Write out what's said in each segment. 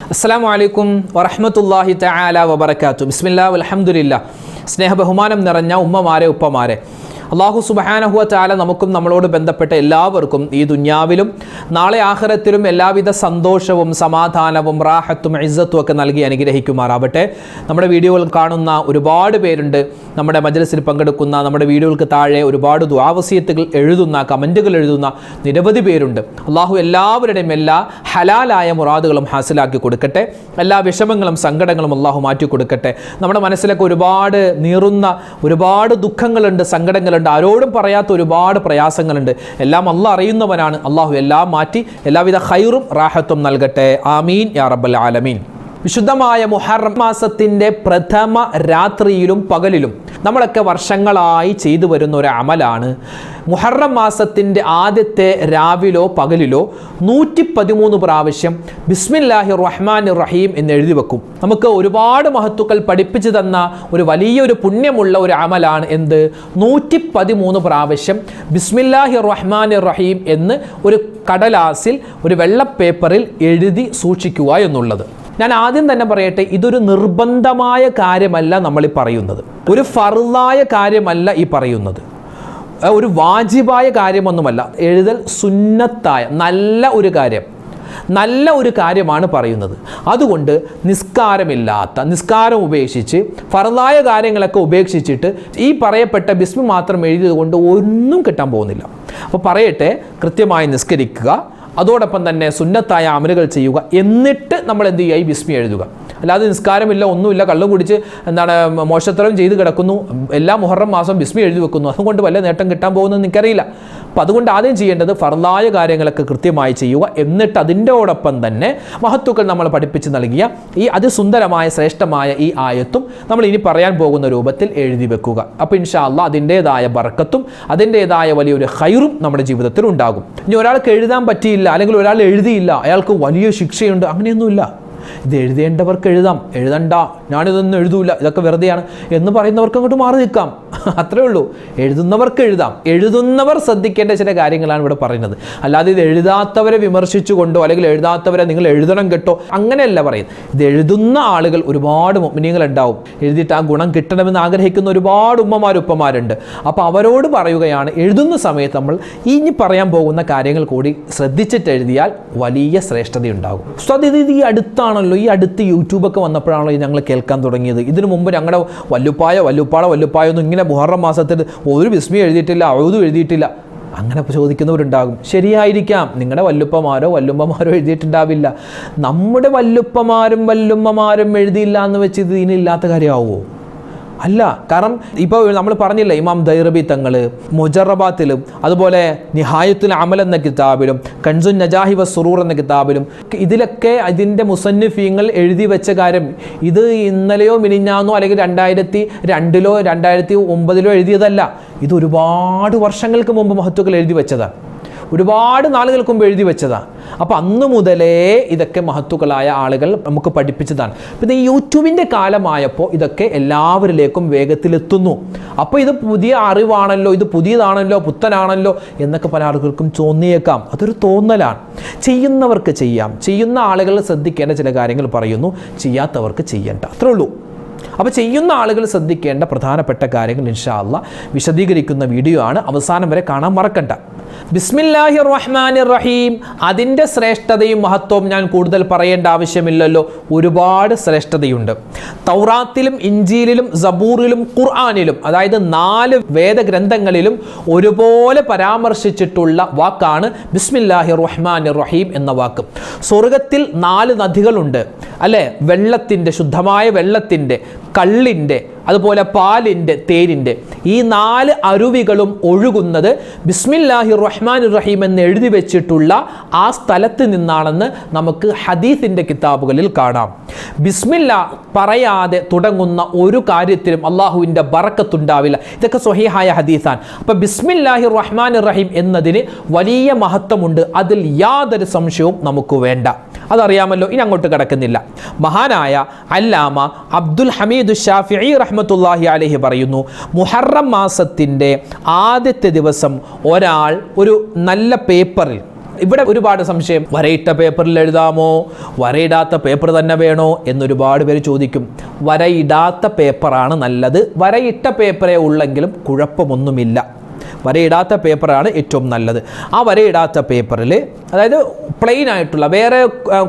അസ്സാം വലൈക്കും വറഹമത്തല്ലാഹി തആല വബർക്കാത്തു ബിസ്മില്ലാ അലഹമുല്ല സ്നേഹ ബഹുമാനം നിറഞ്ഞ ഉമ്മമാരെ ഉപ്പമാരെ. അള്ളാഹു സുബഹാനഹുവ താല നമുക്കും നമ്മളോട് ബന്ധപ്പെട്ട എല്ലാവർക്കും ഈ ദുന്യാവിലും നാളെ ആഖിറത്തിലും എല്ലാവിധ സന്തോഷവും സമാധാനവും റാഹത്തും ഇസ്സത്തും ഒക്കെ നൽകി അനുഗ്രഹിക്കുമാറാവട്ടെ. നമ്മുടെ വീഡിയോകൾ കാണുന്ന ഒരുപാട് പേരുണ്ട്. നമ്മുടെ മജലസിൽ പങ്കെടുക്കുന്ന നമ്മുടെ വീഡിയോകൾക്ക് താഴെ ഒരുപാട് ദ്വാവസ്യത്തുകൾ എഴുതുന്ന കമന്റുകൾ എഴുതുന്ന നിരവധി പേരുണ്ട്. അള്ളാഹു എല്ലാവരുടെയും എല്ലാ ഹലാലായ മുറാദുകളും ഹാസിലാക്കി കൊടുക്കട്ടെ. എല്ലാ വിഷമങ്ങളും സങ്കടങ്ങളും അള്ളാഹു മാറ്റി കൊടുക്കട്ടെ നമ്മുടെ മനസ്സിലൊക്കെ ഒരുപാട് നീറുന്ന ഒരുപാട് ദുഃഖങ്ങളുണ്ട് സങ്കടങ്ങളുണ്ട്. ആരോടും പറയാത്ത ഒരുപാട് പ്രയാസങ്ങളുണ്ട്. എല്ലാം അള്ളാഹ് അറിയുന്നവനാണ്. അള്ളാഹു എല്ലാം മാറ്റി എല്ലാവിധ ഹൈറും റാഹത്തും നൽകട്ടെ. ആമീൻ. യാ റബ്ബൽ ആലമീൻ. വിശുദ്ധമായ മുഹറം മാസത്തിന്റെ പ്രഥമ രാത്രിയിലും പകലിലും നമ്മളൊക്കെ വർഷങ്ങളായി ചെയ്തു വരുന്ന ഒരു അമലാണ്. മുഹറം മാസത്തിന്റെ ആദ്യത്തെ രാവിലോ പകലിലോ നൂറ്റി പതിമൂന്ന് പ്രാവശ്യം ബിസ്മില്ലാഹി റഹ്മാൻ റഹീം എന്ന് എഴുതി വെക്കും. നമുക്ക് ഒരുപാട് മഹത്തുക്കൾ പഠിപ്പിച്ചു തന്ന ഒരു വലിയൊരു പുണ്യമുള്ള ഒരു അമലാണ് എന്ത്? നൂറ്റി പതിമൂന്ന് പ്രാവശ്യം ബിസ്മില്ലാഹി റഹ്മാൻ റഹീം എന്ന് ഒരു കടലാസിൽ ഒരു വെള്ള പേപ്പറിൽ എഴുതി സൂക്ഷിക്കുക എന്നുള്ളത്. ഞാൻ ആദ്യം തന്നെ പറയട്ടെ ഇതൊരു നിർബന്ധമായ കാര്യമല്ല നമ്മൾ ഈ പറയുന്നത്. ഒരു ഫറുതായ കാര്യമല്ല ഈ പറയുന്നത്. ഒരു വാജിബായ കാര്യമൊന്നുമല്ല. എഴുതൽ സുന്നത്തായ നല്ല ഒരു കാര്യം. നല്ല ഒരു കാര്യമാണ് പറയുന്നത്. അതുകൊണ്ട് നിസ്കാരമില്ലാത്ത നിസ്കാരം ഉപേക്ഷിച്ച് ഫറുതായ കാര്യങ്ങളൊക്കെ ഉപേക്ഷിച്ചിട്ട് ഈ പറയപ്പെട്ട ബിസ്മി മാത്രം എഴുതിയത് കൊണ്ട് ഒന്നും കിട്ടാൻ പോകുന്നില്ല. അപ്പോൾ പറയട്ടെ കൃത്യമായി നിസ്കരിക്കുക അതോടൊപ്പം തന്നെ സുന്നത്തായ അമലുകൾ ചെയ്യുക. എന്നിട്ട് നമ്മൾ എന്ത് ചെയ്യുക? ഈ ബിസ്മി എഴുതുക. അല്ലാതെ നിസ്കാരമില്ല ഒന്നുമില്ല കള്ളും കുടിച്ച് എന്താണ് മോശത്തരം ചെയ്ത് കിടക്കുന്നു. എല്ലാ മുഹറം മാസം ബിസ്മി എഴുതി വെക്കുന്നു. അതുകൊണ്ട് വല്ല നേട്ടം കിട്ടാൻ പോകുന്നത് എനിക്കറിയില്ല. അപ്പം അതുകൊണ്ട് ആദ്യം ചെയ്യേണ്ടത് ഫർലായ കാര്യങ്ങളൊക്കെ കൃത്യമായി ചെയ്യുക. എന്നിട്ട് അതിന്റെയോടൊപ്പം തന്നെ മഹത്തുക്കൾ നമ്മൾ പഠിപ്പിച്ച് നൽകിയ ഈ അതിസുന്ദരമായ ശ്രേഷ്ഠമായ ഈ ആയത്തും നമ്മൾ ഇനി പറയാൻ പോകുന്ന രൂപത്തിൽ എഴുതി വെക്കുക. അപ്പോൾ ഇൻഷാല്ല അതിന്റേതായ ബർക്കത്തും അതിന്റേതായ വലിയൊരു ഹൈറും നമ്മുടെ ജീവിതത്തിൽ ഉണ്ടാകും. ഇനി ഒരാൾക്ക് എഴുതാൻ പറ്റിയില്ല അല്ലെങ്കിൽ ഒരാൾ എഴുതിയില്ല അയാൾക്ക് വലിയ ശിക്ഷയുണ്ട് അങ്ങനെയൊന്നുമില്ല. ഇത് എഴുതേണ്ടവർക്ക് എഴുതാം എഴുതണ്ട ഞാനിതൊന്നും എഴുതൂല ഇതൊക്കെ വെറുതെയാണ് എന്ന് പറയുന്നവർക്ക് അങ്ങോട്ട് മാറി നിൽക്കാം. അത്രേ ഉള്ളൂ. എഴുതുന്നവർക്ക് എഴുതാം. എഴുതുന്നവർ ശ്രദ്ധിക്കേണ്ട ചില കാര്യങ്ങളാണ് ഇവിടെ പറയുന്നത്. അല്ലാതെ ഇത് എഴുതാത്തവരെ വിമർശിച്ചുകൊണ്ടോ അല്ലെങ്കിൽ എഴുതാത്തവരെ നിങ്ങൾ എഴുതണം കേട്ടോ അങ്ങനെയല്ല പറയുന്നത്. ഇത് എഴുതുന്ന ആളുകൾ ഒരുപാട് മുഗ്നികൾ ഉണ്ടാവും എഴുതിയിട്ട് ആ ഗുണം കിട്ടണമെന്ന് ആഗ്രഹിക്കുന്ന ഒരുപാട് ഉമ്മമാർ ഉപ്പമാരുണ്ട്. അപ്പോൾ അവരോട് പറയുകയാണ് എഴുതുന്ന സമയത്ത് നമ്മൾ ഇനി പറയാൻ പോകുന്ന കാര്യങ്ങൾ കൂടി ശ്രദ്ധിച്ചിട്ട് എഴുതിയാൽ വലിയ ശ്രേഷ്ഠതയുണ്ടാകും. സോ അത് ഇത് ഈ അടുത്താണല്ലോ ഈ അടുത്ത് യൂട്യൂബൊക്കെ വന്നപ്പോഴാണല്ലോ ഞങ്ങൾ കേൾക്കാൻ തുടങ്ങിയത്. ഇതിനു മുമ്പ് ഞങ്ങളുടെ വല്ലുപ്പായ വല്ലുപ്പാള വല്ലുപ്പായോ ഒന്നും ഇങ്ങനെ മുഹറം മാസത്തിൽ ഒരു വിസ്മി എഴുതിയിട്ടില്ല അഴുതും എഴുതിയിട്ടില്ല. അങ്ങനെ ചോദിക്കുന്നവരുണ്ടാകും. ശരിയായിരിക്കാം. നിങ്ങളുടെ വല്ലുപ്പമാരോ വല്ലുമ്മമാരോ എഴുതിയിട്ടുണ്ടാവില്ല. നമ്മുടെ വല്ലുപ്പമാരും വല്ലുമ്മമാരും എഴുതിയില്ല എന്ന് വെച്ച് ഇത് ഇതിനില്ലാത്ത കാര്യമാവുമോ? അല്ല കാരണം ഇപ്പോൾ നമ്മൾ പറഞ്ഞില്ല ഇമാം ദൈറബി തങ്ങൾ മുജറബാത്തിലും അതുപോലെ നിഹായത്തുൽ അമൽ എന്ന കിതാബിലും കൺസുൻ നജാഹി വ എന്ന കിതാബിലും ഇതിലൊക്കെ അതിന്റെ മുസന്നിഫീങ്ങൾ എഴുതി വെച്ച കാര്യം ഇത് ഇന്നലെയോ മിനിഞ്ഞാന്നോ അല്ലെങ്കിൽ രണ്ടായിരത്തി രണ്ടിലോ രണ്ടായിരത്തി ഒമ്പതിലോ എഴുതിയതല്ല. ഇത് ഒരുപാട് വർഷങ്ങൾക്ക് മുമ്പ് മഹത്വക്കൾ എഴുതി വെച്ചതാണ്. ഒരുപാട് നാളുകൾക്ക് മുമ്പ് എഴുതി വെച്ചതാണ് അപ്പോൾ അന്ന് മുതലേ ഇതൊക്കെ മഹത്തുക്കളായ ആളുകൾ നമുക്ക് പഠിപ്പിച്ചതാണ്. പിന്നെ ഈ യൂട്യൂബിന്റെ കാലമായപ്പോൾ ഇതൊക്കെ എല്ലാവരിലേക്കും വേഗത്തിലെത്തുന്നു. അപ്പോൾ ഇത് പുതിയ അറിവാണല്ലോ ഇത് പുതിയതാണല്ലോ പുത്തനാണല്ലോ എന്നൊക്കെ പല ആളുകൾക്കും തോന്നിയേക്കാം. അതൊരു തോന്നലാണ്. ചെയ്യുന്നവർക്ക് ചെയ്യാം. ചെയ്യുന്ന ആളുകൾ ശ്രദ്ധിക്കേണ്ട ചില കാര്യങ്ങൾ പറയുന്നു. ചെയ്യാത്തവർക്ക് ചെയ്യണ്ട. അത്രേ ഉള്ളൂ. അപ്പോൾ ചെയ്യുന്ന ആളുകൾ ശ്രദ്ധിക്കേണ്ട പ്രധാനപ്പെട്ട കാര്യങ്ങൾ ഇൻഷാ അള്ളാ വിശദീകരിക്കുന്ന വീഡിയോ ആണ്. അവസാനം വരെ കാണാൻ മറക്കണ്ട. ബിസ്മില്ലാഹി റഹ്മാൻ റഹീം അതിന്റെ ശ്രേഷ്ഠതയും മഹത്വവും ഞാൻ കൂടുതൽ പറയേണ്ട ആവശ്യമില്ലല്ലോ. ഒരുപാട് ശ്രേഷ്ഠതയുണ്ട്. തൗറാത്തിലും ഇഞ്ചിയിലും സബൂറിലും ഖുർആാനിലും അതായത് നാല് വേദഗ്രന്ഥങ്ങളിലും ഒരുപോലെ പരാമർശിച്ചിട്ടുള്ള വാക്കാണ് ബിസ്മില്ലാഹി റഹ്മാൻ റഹീം എന്ന വാക്ക്. സ്വർഗത്തിൽ നാല് നദികളുണ്ട്. അല്ലേ? വെള്ളത്തിന്റെ ശുദ്ധമായ വെള്ളത്തിന്റെ കള്ളിന്റെ അതുപോലെ പാലിന്റെ തേരിന്റെ ഈ നാല് അരുവികളും ഒഴുകുന്നത് ബിസ്മില്ലാഹി റഹ്മാൻ റഹീം എന്ന് എഴുതി വെച്ചിട്ടുള്ള ആ സ്ഥലത്ത് നിന്നാണെന്ന് നമുക്ക് ഹദീസിന്റെ കിതാബുകളിൽ കാണാം. ബിസ്മില്ല പറയാതെ തുടങ്ങുന്ന ഒരു കാര്യത്തിലും അള്ളാഹുവിന്റെ ബറക്കത്തുണ്ടാവില്ല. ഇതൊക്കെ സ്വഹീഹായ ഹദീസാണ്. അപ്പോൾ ബിസ്മില്ലാഹി റഹ്മാൻ റഹീം എന്നതിന് വലിയ മഹത്വമുണ്ട്. അതിൽ യാതൊരു സംശയവും നമുക്ക് വേണ്ട. അതറിയാമല്ലോ ഇനി അങ്ങോട്ട് കിടക്കുന്നില്ല. മഹാനായ അല്ലാമ അബ്ദുൽ ഹമീദ് ഷാഫി റഹ്മത്തുല്ലാഹി അലഹി പറയുന്നു മുഹറം മാസത്തിന്റെ ആദ്യത്തെ ദിവസം ഒരാൾ ഒരു നല്ല പേപ്പറിൽ ഇവിടെ ഒരുപാട് സംശയം വരയിട്ട പേപ്പറിൽ എഴുതാമോ വരയിടാത്ത പേപ്പർ തന്നെ വേണോ എന്നൊരുപാട് പേര് ചോദിക്കും. വരയിടാത്ത പേപ്പറാണ് നല്ലത് വരയിട്ട പേപ്പറേ ഉള്ളെങ്കിലും കുഴപ്പമൊന്നുമില്ല. വരയിടാത്ത പേപ്പറാണ് ഏറ്റവും നല്ലത്. ആ വരയിടാത്ത പേപ്പറിൽ അതായത് പ്ലെയിൻ ആയിട്ടുള്ള വേറെ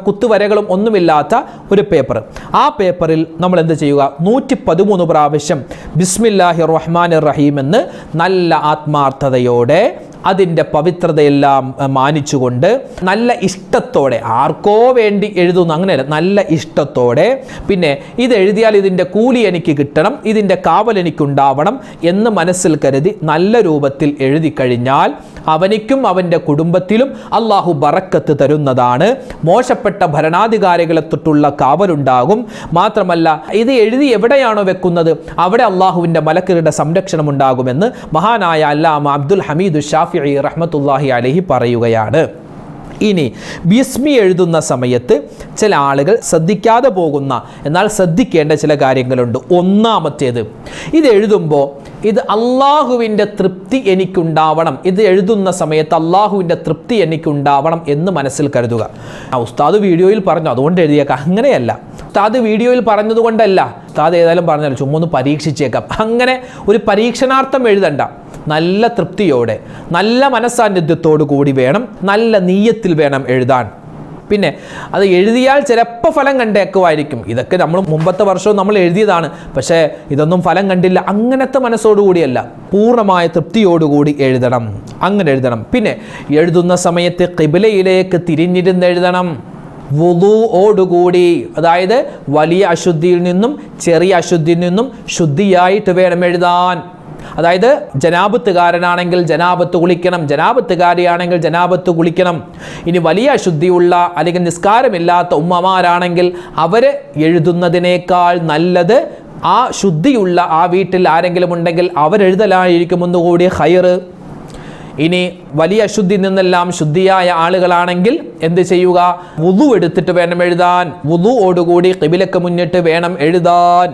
കുത്തുവരകളും ഒന്നുമില്ലാത്ത ഒരു പേപ്പർ. ആ പേപ്പറിൽ നമ്മൾ എന്ത് ചെയ്യുക? നൂറ്റി പതിമൂന്ന് പ്രാവശ്യം ബിസ്മില്ലാഹി റഹ്മാൻ റഹീം എന്ന് നല്ല ആത്മാർത്ഥതയോടെ അതിന്റെ പവിത്രതയെല്ലാം മാനിച്ചുകൊണ്ട് നല്ല ഇഷ്ടത്തോടെ ആർക്കോ വേണ്ടി എഴുതുന്നു അങ്ങനെയല്ല നല്ല ഇഷ്ടത്തോടെ പിന്നെ ഇത് എഴുതിയാൽ ഇതിന്റെ കൂലി എനിക്ക് കിട്ടണം ഇതിന്റെ കാവൽ എനിക്കുണ്ടാവണം എന്ന് മനസ്സിൽ കരുതി നല്ല രൂപത്തിൽ എഴുതി കഴിഞ്ഞാൽ അവനിക്കും അവന്റെ കുടുംബത്തിലും അള്ളാഹു ബറക്കത്ത് തരുന്നതാണ്. മോശപ്പെട്ട ഭരണാധികാരികളെ തൊട്ടുള്ള കാവലുണ്ടാകും. മാത്രമല്ല ഇത് എഴുതി എവിടെയാണോ വെക്കുന്നത് അവിടെ അള്ളാഹുവിന്റെ മലക്കരുടെ സംരക്ഷണം ഉണ്ടാകുമെന്ന് മഹാനായ അല്ലാമ അബ്ദുൽ ഹമീദ് ഷാഫി റഹ്മത്തുല്ലാഹി അലഹി പറയുകയാണ്. ഇനി ബിസ്മി എഴുതുന്ന സമയത്ത് ചില ആളുകൾ ശ്രദ്ധിക്കാതെ പോകുന്ന എന്നാൽ ശ്രദ്ധിക്കേണ്ട ചില കാര്യങ്ങളുണ്ട്. ഒന്നാമത്തേത് ഇത് എഴുതുമ്പോൾ ഇത് അള്ളാഹുവിന്റെ തൃപ്തി എനിക്കുണ്ടാവണം. ഇത് എഴുതുന്ന സമയത്ത് അള്ളാഹുവിന്റെ തൃപ്തി എനിക്കുണ്ടാവണം എന്ന് മനസ്സിൽ കരുതുക. ആ ഉസ്താദ് വീഡിയോയിൽ പറഞ്ഞു അതുകൊണ്ട് എഴുതിയേക്കാം. അങ്ങനെയല്ല. ഉസ്താദ് വീഡിയോയിൽ പറഞ്ഞതുകൊണ്ടല്ല ഉസ്താദ് ഏതായാലും പറഞ്ഞാൽ ചുമ്മാ ഒന്ന് പരീക്ഷിച്ചേക്കാം. അങ്ങനെ ഒരു പരീക്ഷണാർത്ഥം എഴുതണ്ട. നല്ല തൃപ്തിയോടെ നല്ല മനസ്സാന്നിധ്യത്തോടു കൂടി വേണം നല്ല നീയത്തിൽ വേണം എഴുതാൻ. പിന്നെ അത് എഴുതിയാൽ ചിലപ്പോൾ ഫലം കണ്ടേക്കുമായിരിക്കും. ഇതൊക്കെ നമ്മൾ മുമ്പത്തെ വർഷവും നമ്മൾ എഴുതിയതാണ്. പക്ഷേ ഇതൊന്നും ഫലം കണ്ടില്ല. അങ്ങനത്തെ മനസ്സോടുകൂടിയല്ല. പൂർണമായ തൃപ്തിയോടുകൂടി എഴുതണം. അങ്ങനെ എഴുതണം. പിന്നെ എഴുതുന്ന സമയത്ത് കിബിലയിലേക്ക് തിരിഞ്ഞിരുന്ന് എഴുതണം. വുളുവോടുകൂടി അതായത് വലിയ അശുദ്ധിയിൽ നിന്നും ചെറിയ അശുദ്ധിയിൽ നിന്നും ശുദ്ധിയായിട്ട് വേണം എഴുതാൻ. അതായത് ജനാപത്തുകാരനാണെങ്കിൽ ജനാപത്ത് കുളിക്കണം ജനാപത്തുകാരിയാണെങ്കിൽ ജനാപത്ത് കുളിക്കണം. ഇനി വലിയ അശുദ്ധിയുള്ള അല്ലെങ്കിൽ നിസ്കാരമില്ലാത്ത ഉമ്മമാരാണെങ്കിൽ അവർ എഴുതുന്നതിനേക്കാൾ നല്ലത് ആ ശുദ്ധിയുള്ള ആ വീട്ടിൽ ആരെങ്കിലും ഉണ്ടെങ്കിൽ അവരെഴുതലായിരിക്കും ഒന്നുകൂടി ഹയറ് ഇനി വലിയ അശുദ്ധി നിന്നെല്ലാം ശുദ്ധിയായ ആളുകളാണെങ്കിൽ എന്ത് ചെയ്യുക? വുതു എടുത്തിട്ട് വേണം എഴുതാൻ. വുതുവോടുകൂടി കിബിലക്ക് മുന്നിട്ട് വേണം എഴുതാൻ.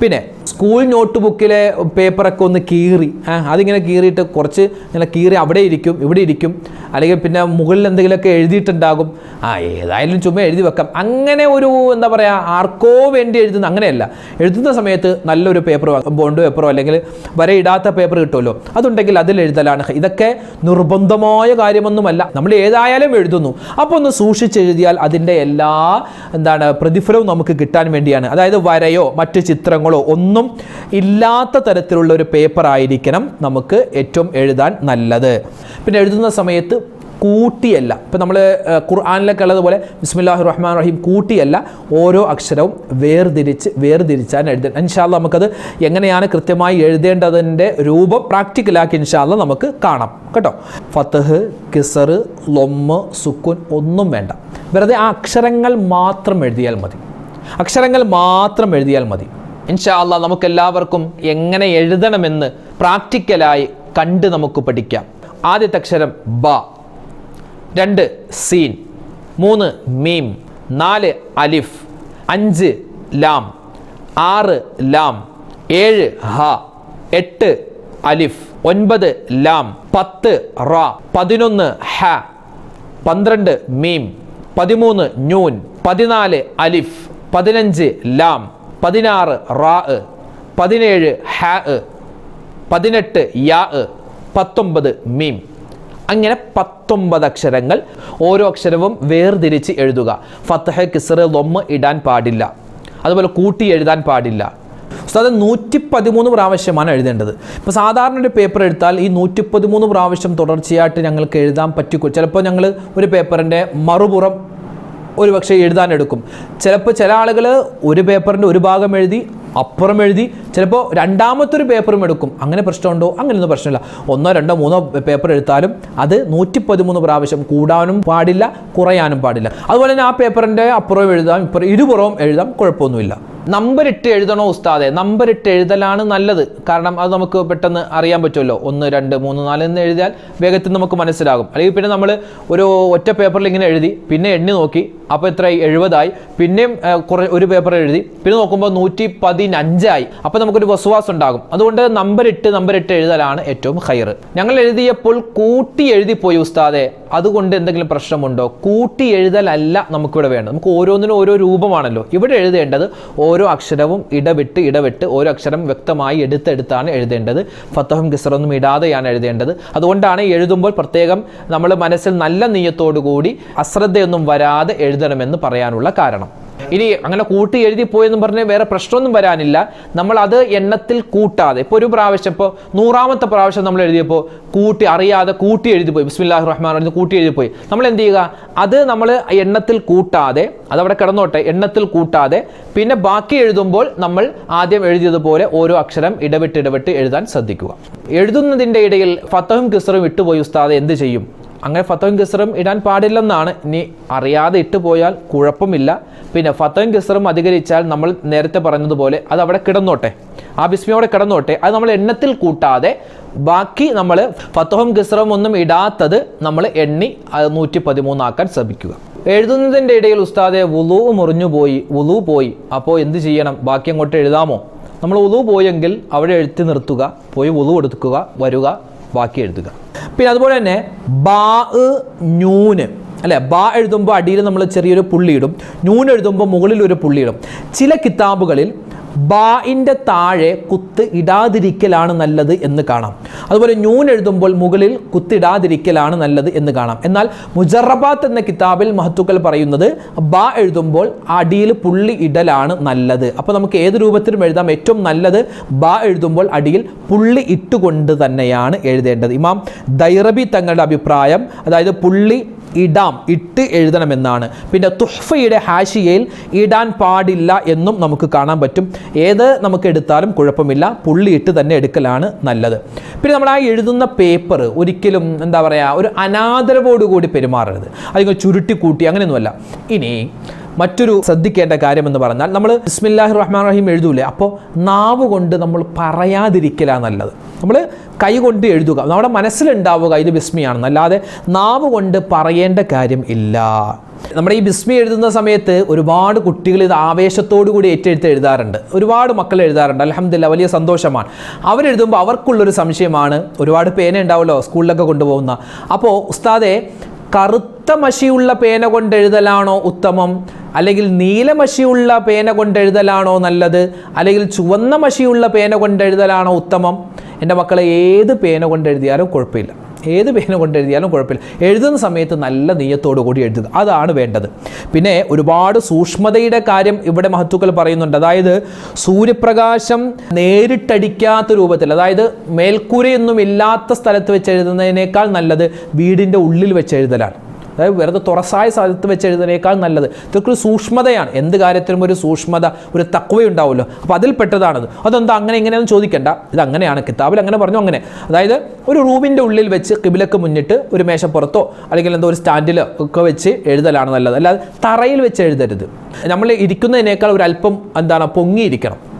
പിന്നെ സ്കൂൾ നോട്ട് ബുക്കിലെ പേപ്പറൊക്കെ ഒന്ന് കീറി. അതിങ്ങനെ കീറിയിട്ട് കുറച്ച് ഇങ്ങനെ കീറി അവിടെ ഇരിക്കും ഇവിടെ ഇരിക്കും. അല്ലെങ്കിൽ പിന്നെ മുകളിൽ എന്തെങ്കിലുമൊക്കെ എഴുതിയിട്ടുണ്ടാകും. ആ ഏതായാലും ചുമ്മാ എഴുതി വെക്കാം. അങ്ങനെ ഒരു എന്താ പറയുക ആർക്കോ വേണ്ടി എഴുതുന്ന അങ്ങനെയല്ല. എഴുതുന്ന സമയത്ത് നല്ലൊരു പേപ്പർ ബോണ്ട് പേപ്പറോ അല്ലെങ്കിൽ വരെ ഇടാത്ത പേപ്പർ കിട്ടുമല്ലോ. അതുണ്ടെങ്കിൽ അതിൽ എഴുതലാണ്. ഇതൊക്കെ നിർബന്ധമായ കാര്യമൊന്നുമല്ല. നമ്മൾ ഏതായാലും എഴുതുന്നു. അപ്പോൾ ഒന്ന് സൂക്ഷിച്ചെഴുതിയാൽ അതിന്റെ എല്ലാ എന്താണ് പ്രതിഫലവും നമുക്ക് കിട്ടാൻ വേണ്ടിയാണ്. അതായത് വരയോ മറ്റ് ചിത്രങ്ങളോ ഒന്നും ഇല്ലാത്ത തരത്തിലുള്ള ഒരു പേപ്പർ ആയിരിക്കണം നമുക്ക് ഏറ്റവും എഴുതാൻ നല്ലത്. പിന്നെ എഴുതുന്ന സമയത്ത് കൂട്ടിയല്ല. ഇപ്പം നമ്മൾ ഖുർആാനിലൊക്കെ ഉള്ളതുപോലെ ബിസ്മില്ലാഹി റഹ്മാൻ റഹീം കൂട്ടിയല്ല ഓരോ അക്ഷരവും വേർതിരിച്ച് വേർതിരിച്ചാണ് എഴുതേണ്ടത് ഇൻഷാല്ല നമുക്കത് എങ്ങനെയാണ് കൃത്യമായി എഴുതേണ്ടതിന്റെ രൂപം പ്രാക്ടിക്കലാക്കി ഇൻഷാല്ല നമുക്ക് കാണാം. കേട്ടോ? ഫത്തഹ് കിസർ ലൊമ്മ് സുക്കുൻ ഒന്നും വേണ്ട. വെറുതെ ആ അക്ഷരങ്ങൾ മാത്രം എഴുതിയാൽ മതി. അക്ഷരങ്ങൾ മാത്രം എഴുതിയാൽ മതി. ഇൻഷാ അള്ളാഹ് നമുക്ക് എല്ലാവർക്കും എങ്ങനെ എഴുതണമെന്ന് പ്രാക്ടിക്കലായി കണ്ട് നമുക്ക് പഠിക്കാം. ആദ്യത്തെ അക്ഷരം ബ. രണ്ട് സീൻ. മൂന്ന് മീം. നാല് അലിഫ്. അഞ്ച് ലാം. ആറ് ലാം. ഏഴ് ഹ. എട്ട് അലിഫ്. ഒൻപത് ലാം. പത്ത് റ. പതിനൊന്ന് ഹ. പന്ത്രണ്ട് മീം. പതിമൂന്ന് ന്യൂൻ. പതിനാല് അലിഫ്. പതിനഞ്ച് ലാം. പതിനാറ് റാ പതിനേഴ് ഹാ പതിനെട്ട് യാ പത്തൊമ്പത് മീം. അങ്ങനെ പത്തൊമ്പത് അക്ഷരങ്ങൾ ഓരോ അക്ഷരവും വേർതിരിച്ച് എഴുതുക. ഫത്തഹ കിസറ് ലൊമ്മ് ഇടാൻ പാടില്ല. അതുപോലെ കൂട്ടി എഴുതാൻ പാടില്ല. അത് നൂറ്റി പതിമൂന്ന് പ്രാവശ്യമാണ് എഴുതേണ്ടത്. ഇപ്പോൾ സാധാരണ ഒരു പേപ്പർ എടുത്താൽ ഈ നൂറ്റി പതിമൂന്ന് പ്രാവശ്യം തുടർച്ചയായിട്ട് ഞങ്ങൾക്ക് എഴുതാൻ പറ്റിക്കോ? ചിലപ്പോൾ ഞങ്ങൾ ഒരു പേപ്പറിന്റെ മറുപുറം ഒരു പക്ഷേ എഴുതാൻ എടുക്കും. ചിലപ്പോൾ ചില ആളുകൾ ഒരു പേപ്പറിന്റെ ഒരു ഭാഗം എഴുതി അപ്പുറം എഴുതി ചിലപ്പോൾ രണ്ടാമത്തൊരു പേപ്പറും എടുക്കും. അങ്ങനെ പ്രശ്നമുണ്ടോ? അങ്ങനെയൊന്നും പ്രശ്നമില്ല. ഒന്നോ രണ്ടോ മൂന്നോ പേപ്പർ എടുത്താലും അത് നൂറ്റി പതിമൂന്ന് പ്രാവശ്യം കൂടാനും പാടില്ല കുറയാനും പാടില്ല. അതുപോലെ തന്നെ ആ പേപ്പറിന്റെ അപ്പുറവും എഴുതാം ഇപ്പുറം ഇരുപുറവും എഴുതാം കുഴപ്പമൊന്നുമില്ല. നമ്പർ ഇട്ട് എഴുതണോ ഉസ്താദെ? നമ്പർ ഇട്ട് എഴുതലാണ് നല്ലത്. കാരണം അത് നമുക്ക് പെട്ടെന്ന് അറിയാൻ പറ്റുമല്ലോ. ഒന്ന് രണ്ട് മൂന്ന് നാല് എന്ന് എഴുതിയാൽ വേഗത്തിൽ നമുക്ക് മനസ്സിലാകും. അല്ലെങ്കിൽ പിന്നെ നമ്മൾ ഒരു ഒറ്റ പേപ്പറിൽ ഇങ്ങനെ എഴുതി പിന്നെ എണ്ണി നോക്കി അപ്പോൾ എത്ര എഴുപതായി. പിന്നെയും കുറേ ഒരു പേപ്പർ എഴുതി പിന്നെ നോക്കുമ്പോൾ നൂറ്റി പതിനഞ്ചായി. അപ്പോൾ നമുക്കൊരു വസുവാസം ഉണ്ടാകും. അതുകൊണ്ട് നമ്പർ ഇട്ട് നമ്പർ ഇട്ട് എഴുതലാണ് ഏറ്റവും ഹയർ ഞങ്ങൾ എഴുതിയപ്പോൾ കൂട്ടി എഴുതി എഴുതിപ്പോയി ഉസ്താദെ. അതുകൊണ്ട് എന്തെങ്കിലും പ്രശ്നമുണ്ടോ? കൂട്ടി എഴുതലല്ല നമുക്കിവിടെ വേണ്ടത്. നമുക്ക് ഓരോന്നിനും ഓരോ രൂപമാണല്ലോ. ഇവിടെ എഴുതേണ്ടത് ഓരോ അക്ഷരവും ഇടവിട്ട് ഇടവിട്ട് ഓരോ അക്ഷരം വ്യക്തമായി എടുത്തെടുത്താണ് എഴുതേണ്ടത്. ഫത്തഹും കിസറൊന്നും ഇടാതെയാണ് എഴുതേണ്ടത്. അതുകൊണ്ടാണ് എഴുതുമ്പോൾ പ്രത്യേകം നമ്മൾ മനസ്സിൽ നല്ല നീയത്തോടു കൂടി അശ്രദ്ധയൊന്നും വരാതെ എഴുതണമെന്ന് പറയാനുള്ള കാരണം. ഇനി അങ്ങനെ കൂട്ടി എഴുതി പോയെന്ന് പറഞ്ഞ് വേറെ പ്രശ്നമൊന്നും വരാനില്ല. നമ്മൾ അത് എണ്ണത്തിൽ കൂട്ടാതെ ഇപ്പോൾ ഒരു പ്രാവശ്യം ഇപ്പോൾ നൂറാമത്തെ പ്രാവശ്യം നമ്മൾ എഴുതിയപ്പോൾ കൂട്ടി അറിയാതെ കൂട്ടി എഴുതി പോയി. ബിസ്മില്ലാഹി റഹ്മാൻ റഹീം കൂട്ടി എഴുതി പോയി. നമ്മൾ എന്ത് ചെയ്യുക? അത് നമ്മൾ എണ്ണത്തിൽ കൂട്ടാതെ അതവിടെ കിടന്നോട്ടെ എണ്ണത്തിൽ കൂട്ടാതെ പിന്നെ ബാക്കി എഴുതുമ്പോൾ നമ്മൾ ആദ്യം എഴുതിയതുപോലെ ഓരോ അക്ഷരം ഇടവിട്ട് ഇടവിട്ട് എഴുതാൻ ശ്രദ്ധിക്കുക. എഴുതുന്നതിന്റെ ഇടയിൽ ഫത്തഹും കിസറും വിട്ടുപോയി ഉസ്താദ് എന്ത് ചെയ്യും? അങ്ങനെ ഫത്തവും കിസറും ഇടാൻ പാടില്ലെന്നാണ്. ഇനി അറിയാതെ ഇട്ടു പോയാൽ കുഴപ്പമില്ല. പിന്നെ ഫത്തവും കിസറും അധികരിച്ചാൽ നമ്മൾ നേരത്തെ പറഞ്ഞതുപോലെ അത് അവിടെ കിടന്നോട്ടെ. ആ ബിസ്മിയോടെ കിടന്നോട്ടെ. അത് നമ്മൾ എണ്ണത്തിൽ കൂട്ടാതെ ബാക്കി നമ്മൾ ഫത്തഹും കിസറും ഒന്നും ഇടാത്തത് നമ്മൾ എണ്ണി നൂറ്റി പതിമൂന്നാക്കാൻ ശ്രമിക്കുക. എഴുതുന്നതിന്റെ ഇടയിൽ ഉസ്താദെ വുളു മുറിഞ്ഞു പോയി വുളു പോയി. അപ്പോൾ എന്ത് ചെയ്യണം? ബാക്കി അങ്ങോട്ട് എഴുതാമോ? നമ്മൾ വുളു പോയെങ്കിൽ അവിടെ എഴുത്തി നിർത്തുക പോയി വുളു എടുക്കുക വരിക. ബാക്കി എഴുതുക. പിന്നെ അതുപോലെ തന്നെ ബാ ന്യൂന്. അല്ലെ? ബാ എഴുതുമ്പോൾ അടിയിൽ നമ്മൾ ചെറിയൊരു പുള്ളിയിടും ന്യൂൻ എഴുതുമ്പോൾ മുകളിൽ ഒരു പുള്ളിയിടും ചില കിതാബുകളിൽ ബായിന്റെ താഴെ കുത്ത് ഇടാതിരിക്കലാണ് നല്ലത് എന്ന് കാണാം. അതുപോലെ ന്യൂൻ എഴുതുമ്പോൾ മുകളിൽ കുത്തിടാതിരിക്കലാണ് നല്ലത് എന്ന് കാണാം. എന്നാൽ മുജറബാത്ത് എന്ന കിതാബിൽ മഹത്തുക്കൾ പറയുന്നത് ബാ എഴുതുമ്പോൾ അടിയിൽ പുള്ളി ഇടലാണ് നല്ലത്. അപ്പോൾ നമുക്ക് ഏത് രൂപത്തിലും എഴുതാം. ഏറ്റവും നല്ലത് ബാ എഴുതുമ്പോൾ അടിയിൽ പുള്ളി ഇട്ടുകൊണ്ട് തന്നെയാണ് എഴുതേണ്ടത്. ഇമാം ദൈറബി തങ്ങളുടെ അഭിപ്രായം അതായത് പുള്ളി ഇടാം ഇട്ട് എഴുതണമെന്നാണ്. പിന്നെ തുഹ്ഫയുടെ ഹാഷിയയിൽ ഇടാൻ പാടില്ല എന്നും നമുക്ക് കാണാൻ പറ്റും. ഏത് നമുക്ക് എടുത്താലും കുഴപ്പമില്ല. പുള്ളി ഇട്ട് തന്നെ എടുക്കലാണ് നല്ലത്. പിന്നെ നമ്മൾ ആ എഴുതുന്ന പേപ്പർ ഒരിക്കലും എന്താ പറയുക ഒരു അനാദരവോടുകൂടി പെരുമാറരുത്. അല്ലെങ്കിൽ ചുരുട്ടി കൂട്ടി അങ്ങനെയൊന്നുമല്ല. ഇനി മറ്റൊരു ശ്രദ്ധിക്കേണ്ട കാര്യമെന്ന് പറഞ്ഞാൽ നമ്മൾ ബിസ്മില്ലാഹി റഹ്മാൻ റഹീം എഴുതൂലേ? അപ്പോൾ നാവ് കൊണ്ട് നമ്മൾ പറയാതിരിക്കലാണ് നല്ലത്. നമ്മൾ കൈ കൊണ്ട് എഴുതുക. നമ്മുടെ മനസ്സിലുണ്ടാവുക ഇത് ബിസ്മിയാണെന്ന്. അല്ലാതെ നാവ് കൊണ്ട് പറയേണ്ട കാര്യം ഇല്ല. നമ്മുടെ ഈ ബിസ്മി എഴുതുന്ന സമയത്ത് ഒരുപാട് കുട്ടികൾ ഇത് ആവേശത്തോടു കൂടി ഏറ്റെടുത്ത് എഴുതാറുണ്ട്. ഒരുപാട് മക്കൾ എഴുതാറുണ്ട്. അലഹമില്ല വലിയ സന്തോഷമാണ്. അവരെഴുതുമ്പോൾ അവർക്കുള്ളൊരു സംശയമാണ് ഒരുപാട് പേന ഉണ്ടാവുമല്ലോ സ്കൂളിലൊക്കെ കൊണ്ടുപോകുന്ന. അപ്പോൾ ഉസ്താദെ കറുത്ത മഷിയുള്ള പേന കൊണ്ട് എഴുതലാണോ ഉത്തമം? അല്ലെങ്കിൽ നീലമഷിയുള്ള പേന കൊണ്ട് എഴുതലാണോ നല്ലത്? അല്ലെങ്കിൽ ചുവന്ന മഷിയുള്ള പേന കൊണ്ട് എഴുതലാണോ ഉത്തമം? എന്റെ മക്കളെ ഏത് പേന കൊണ്ട് എഴുതിയാലും കുഴപ്പമില്ല. ഏത് പേന കൊണ്ട് എഴുതിയാലും കുഴപ്പമില്ല. എഴുതുന്ന സമയത്ത് നല്ല നീയത്തോടു കൂടി എഴുതുക. അതാണ് വേണ്ടത്. പിന്നെ ഒരുപാട് സൂക്ഷ്മതയുടെ കാര്യം ഇവിടെ മഹത്തുക്കൾ പറയുന്നുണ്ട്. അതായത് സൂര്യപ്രകാശം നേരിട്ടടിക്കാത്ത രൂപത്തിൽ അതായത് മേൽക്കൂരയൊന്നും ഇല്ലാത്ത സ്ഥലത്ത് വെച്ച് എഴുതുന്നതിനേക്കാൾ നല്ലത് വീടിന്റെ ഉള്ളിൽ വെച്ച് എഴുതലാണ്. അതായത് വെറുതെ തുറസായ സ്ഥലത്ത് വെച്ച് എഴുതുന്നതിനേക്കാൾ നല്ലത്. ഇതൊക്കെ ഒരു സൂക്ഷ്മതയാണ്. എന്ത് കാര്യത്തിലും ഒരു സൂക്ഷ്മത ഒരു തക്വ ഉണ്ടാവുമല്ലോ അപ്പോൾ അതിൽപ്പെട്ടതാണത് അതെന്താ? അങ്ങനെ ഇങ്ങനെയൊന്നും ചോദിക്കണ്ട. ഇത് അങ്ങനെയാണ്. കിതാബിൽ അങ്ങനെ പറഞ്ഞു അങ്ങനെ. അതായത് ഒരു റൂമിന്റെ ഉള്ളിൽ വെച്ച് കിബിലക്ക് മുന്നിട്ട് ഒരു മേശപ്പുറത്തോ അല്ലെങ്കിൽ എന്തോ ഒരു സ്റ്റാൻഡിലോ ഒക്കെ വെച്ച് എഴുതലാണ് നല്ലത്. അല്ലാതെ തറയിൽ വെച്ച് എഴുതരുത്. നമ്മൾ ഇരിക്കുന്നതിനേക്കാൾ ഒരു അല്പം എന്താണ്? പൊങ്ങിയിരിക്കണം.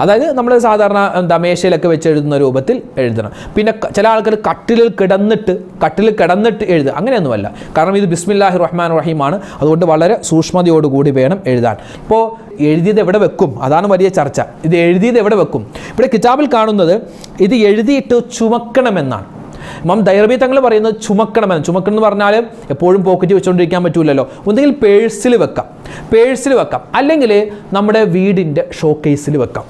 അതായത് നമ്മൾ സാധാരണ എന്താ മേശയിലൊക്കെ വെച്ച് എഴുതുന്ന രൂപത്തിൽ എഴുതണം. പിന്നെ ചില ആൾക്കാർ കട്ടിലിൽ കിടന്നിട്ട് കട്ടിലിൽ കിടന്നിട്ട് എഴുതുക. അങ്ങനെയൊന്നുമല്ല. കാരണം ഇത് ബിസ്മില്ലാഹി റഹ്മാൻ റഹീമാണ്. അതുകൊണ്ട് വളരെ സൂക്ഷ്മതയോടുകൂടി വേണം എഴുതാൻ. ഇപ്പോൾ എഴുതിയത് എവിടെ വെക്കും? അതാണ് വലിയ ചർച്ച. ഇത് എഴുതിയത് എവിടെ വെക്കും? ഇവിടെ കിതാബിൽ കാണുന്നത് ഇത് എഴുതിയിട്ട് ചുമക്കണമെന്നാണ്. ഇമാം ദൈർബി തങ്ങൾ പറയുന്നത് ചുമക്കണമെന്ന്. ചുമക്കണം എന്ന് പറഞ്ഞാൽ എപ്പോഴും പോക്കറ്റ് വെച്ചുകൊണ്ടിരിക്കാൻ പറ്റൂലല്ലോ. ഒന്നുകിൽ പേഴ്സിൽ വെക്കാം. പേഴ്സിൽ വെക്കാം. അല്ലെങ്കിൽ നമ്മുടെ വീടിന്റെ ഷോക്കേസിൽ വെക്കാം.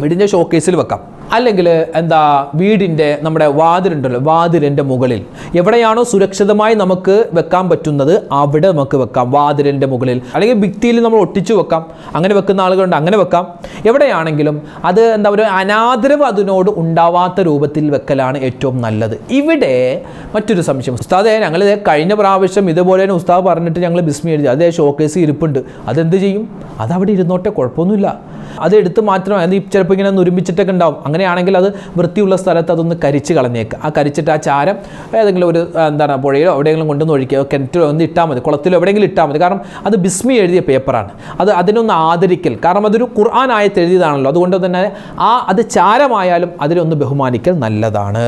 വീടിന്റെ ഷോക്കേസിൽ വെക്കാം. അല്ലെങ്കിൽ എന്താ വീടിന്റെ നമ്മുടെ വാതിലുണ്ടല്ലോ വാതിലിന്റെ മുകളിൽ. എവിടെയാണോ സുരക്ഷിതമായി നമുക്ക് വെക്കാൻ പറ്റുന്നത് അവിടെ നമുക്ക് വെക്കാം വാതിലിന്റെ മുകളിൽ. അല്ലെങ്കിൽ ഭിത്തിയിൽ നമ്മൾ ഒട്ടിച്ചു വെക്കാം അങ്ങനെ വെക്കുന്ന ആളുകളുണ്ട് അങ്ങനെ വെക്കാം. എവിടെയാണെങ്കിലും അത് എന്താ ഒരു അനാദരവ് അതിനോട് ഉണ്ടാവാത്ത രൂപത്തിൽ വെക്കലാണ് ഏറ്റവും നല്ലത്. ഇവിടെ മറ്റൊരു സംശയം. ഉസ്താദെ ഞങ്ങൾ കഴിഞ്ഞ പ്രാവശ്യം ഇതുപോലെ തന്നെ ഉസ്താദ് പറഞ്ഞിട്ട് ഞങ്ങൾ ബിസ്മി എഴുതി. അതേ ഷോക്കേസ് ഇരിപ്പുണ്ട്. അതെന്ത് ചെയ്യും? അതവിടെ ഇരുന്നോട്ടെ കുഴപ്പമൊന്നുമില്ല. അത് എടുത്ത് മാറ്റണം. അത് ചിലപ്പോൾ ഇങ്ങനെ ഒരുമിച്ചിട്ടൊക്കെ ഉണ്ടാവും. അങ്ങനെയാണെങ്കിൽ അത് വൃത്തിയുള്ള സ്ഥലത്ത് അതൊന്ന് കരിച്ച് കളഞ്ഞേക്കുക ആ കരിച്ചിട്ട് ആ ചാരം ഏതെങ്കിലും ഒരു എന്താണ് പുഴയിലോ എവിടെയെങ്കിലും കൊണ്ടുവന്ന് ഒഴിക്കുക. കിണറ്റിലോ ഒന്ന് ഇട്ടാൽ മതി. കുളത്തിലോ എവിടെയെങ്കിലും ഇട്ടാൽ മതി. കാരണം അത് ബിസ്മി എഴുതിയ പേപ്പറാണ്. അത് അതിനൊന്ന് ആദരിക്കൽ. കാരണം അതൊരു ഖുർആൻ ആയത്ത് എഴുതിയതാണല്ലോ. അതുകൊണ്ട് തന്നെ ആ അത് ചാരമായാലും അതിലൊന്ന് ബഹുമാനിക്കൽ നല്ലതാണ്.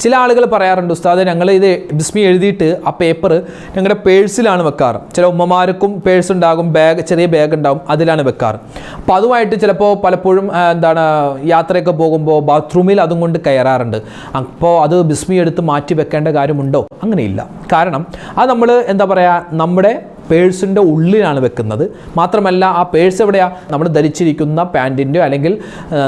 ചില ആളുകൾ പറയാറുണ്ട് ഉസ്താദ് ഞങ്ങൾ ഇത് ബിസ്മി എഴുതിയിട്ട് ആ പേപ്പർ ഞങ്ങളുടെ പേഴ്സിലാണ് വെക്കാറ്. ചില ഉമ്മമാർക്കും പേഴ്സ് ഉണ്ടാകും ബാഗ് ചെറിയ ബാഗ് ഉണ്ടാകും അതിലാണ് വെക്കാറ്. അപ്പോൾ അതുമായിട്ട് ചിലപ്പോൾ പലപ്പോഴും എന്താണ് യാത്രയൊക്കെ പോകുമ്പോൾ ബാത്റൂമിൽ അതും കൊണ്ട് കയറാറുണ്ട്. അപ്പോൾ അത് ബിസ്മി എടുത്ത് മാറ്റി വെക്കേണ്ട കാര്യമുണ്ടോ? അങ്ങനെയില്ല. കാരണം അത് നമ്മൾ എന്താ പറയുക നമ്മുടെ പേഴ്സിന്റെ ഉള്ളിലാണ് വെക്കുന്നത്. മാത്രമല്ല ആ പേഴ്സ് എവിടെയാണ് നമ്മൾ ധരിച്ചിരിക്കുന്ന പാന്റിന്റെയോ അല്ലെങ്കിൽ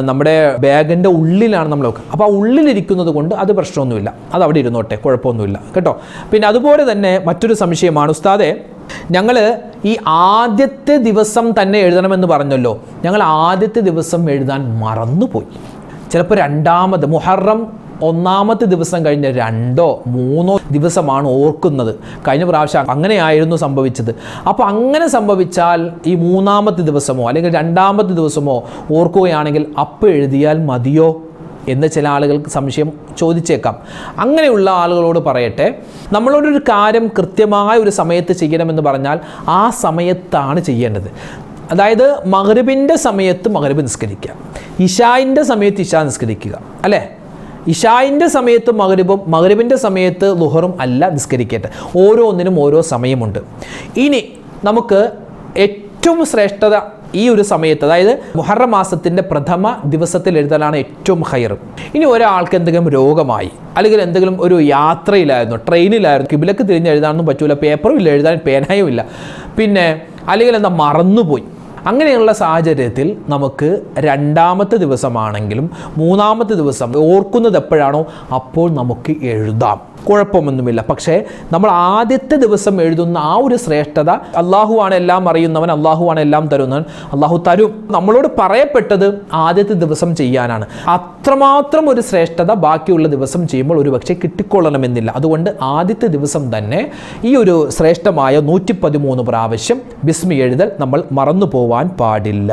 നമ്മുടെ ബാഗിന്റെ ഉള്ളിലാണ് നമ്മൾ വെക്കുക അപ്പോൾ ആ ഉള്ളിലിരിക്കുന്നത് കൊണ്ട് അത് പ്രശ്നമൊന്നുമില്ല. അത് അവിടെ ഇരുന്നോട്ടെ കുഴപ്പമൊന്നുമില്ല. കേട്ടോ? പിന്നെ അതുപോലെ തന്നെ മറ്റൊരു സംശയമാണ്. ഉസ്താദെ ഞങ്ങൾ ഈ ആദ്യത്തെ ദിവസം തന്നെ എഴുതണമെന്ന് പറഞ്ഞല്ലോ. ഞങ്ങൾ ആദ്യത്തെ ദിവസം എഴുതാൻ മറന്നുപോയി. ചിലപ്പോൾ രണ്ടാമത് മുഹറം ഒന്നാമത്തെ ദിവസം കഴിഞ്ഞ രണ്ടോ മൂന്നോ ദിവസമാണ് ഓർക്കുന്നത്. കഴിഞ്ഞ പ്രാവശ്യം അങ്ങനെയായിരുന്നു സംഭവിച്ചത്. അപ്പോൾ അങ്ങനെ സംഭവിച്ചാൽ ഈ മൂന്നാമത്തെ ദിവസമോ അല്ലെങ്കിൽ രണ്ടാമത്തെ ദിവസമോ ഓർക്കുകയാണെങ്കിൽ അപ്പോൾ എഴുതിയാൽ മതിയോ എന്ന് ചില ആളുകൾക്ക് സംശയം ചോദിച്ചേക്കാം. അങ്ങനെയുള്ള ആളുകളോട് പറയട്ടെ നമ്മളോടൊരു കാര്യം കൃത്യമായ ഒരു സമയത്ത് ചെയ്യണമെന്ന് പറഞ്ഞാൽ ആ സമയത്താണ് ചെയ്യേണ്ടത്. അതായത് മഗ്രിബിന്റെ സമയത്ത് മഗ്രിബ് നിസ്കരിക്കുക. ഇഷായിന്റെ സമയത്ത് ഇഷ നിസ്കരിക്കുക. അല്ലേ? ഇഷായിന്റെ സമയത്ത് മഗ്രിബും മകരുവിന്റെ സമയത്ത് ലുഹറും അല്ല നിസ്കരിക്കട്ടെ ഓരോന്നിനും ഓരോ സമയമുണ്ട്. ഇനി നമുക്ക് ഏറ്റവും ശ്രേഷ്ഠത ഈ ഒരു സമയത്ത് അതായത് മുഹറ മാസത്തിന്റെ പ്രഥമ ദിവസത്തിൽ എഴുതലാണ് ഏറ്റവും ഹയർ ഇനി ഒരാൾക്ക് എന്തെങ്കിലും രോഗമായി അല്ലെങ്കിൽ എന്തെങ്കിലും ഒരു യാത്രയിലായിരുന്നു ട്രെയിനിലായിരുന്നു കിബിലക്ക് തിരിഞ്ഞ് എഴുതാനൊന്നും പറ്റൂല പേപ്പറും ഇല്ല എഴുതാൻ പേനയുമില്ല ഇല്ല. പിന്നെ അല്ലെങ്കിൽ എന്താ മറന്നുപോയി. അങ്ങനെയുള്ള സാഹചര്യത്തിൽ നമുക്ക് രണ്ടാമത്തെ ദിവസമാണെങ്കിലും മൂന്നാമത്തെ ദിവസം ഓർക്കുന്നത് എപ്പോഴാണോ അപ്പോൾ നമുക്ക് എഴുതാം. കുഴപ്പമൊന്നുമില്ല. പക്ഷേ നമ്മൾ ആദ്യത്തെ ദിവസം എഴുതുന്ന ആ ഒരു ശ്രേഷ്ഠത അള്ളാഹുവാണ് എല്ലാം അറിയുന്നവൻ അള്ളാഹുവാണ് എല്ലാം തരുന്നവൻ അള്ളാഹു തരും. നമ്മളോട് പറയപ്പെട്ടത് ആദ്യത്തെ ദിവസം ചെയ്യാനാണ്. അത്രമാത്രം ഒരു ശ്രേഷ്ഠത ബാക്കിയുള്ള ദിവസം ചെയ്യുമ്പോൾ ഒരു പക്ഷേ കിട്ടിക്കൊള്ളണമെന്നില്ല. അതുകൊണ്ട് ആദ്യത്തെ ദിവസം തന്നെ ഈ ഒരു ശ്രേഷ്ഠമായ നൂറ്റി പതിമൂന്ന് പ്രാവശ്യം ബിസ്മി എഴുതൽ നമ്മൾ മറന്നു പോവാൻ പാടില്ല.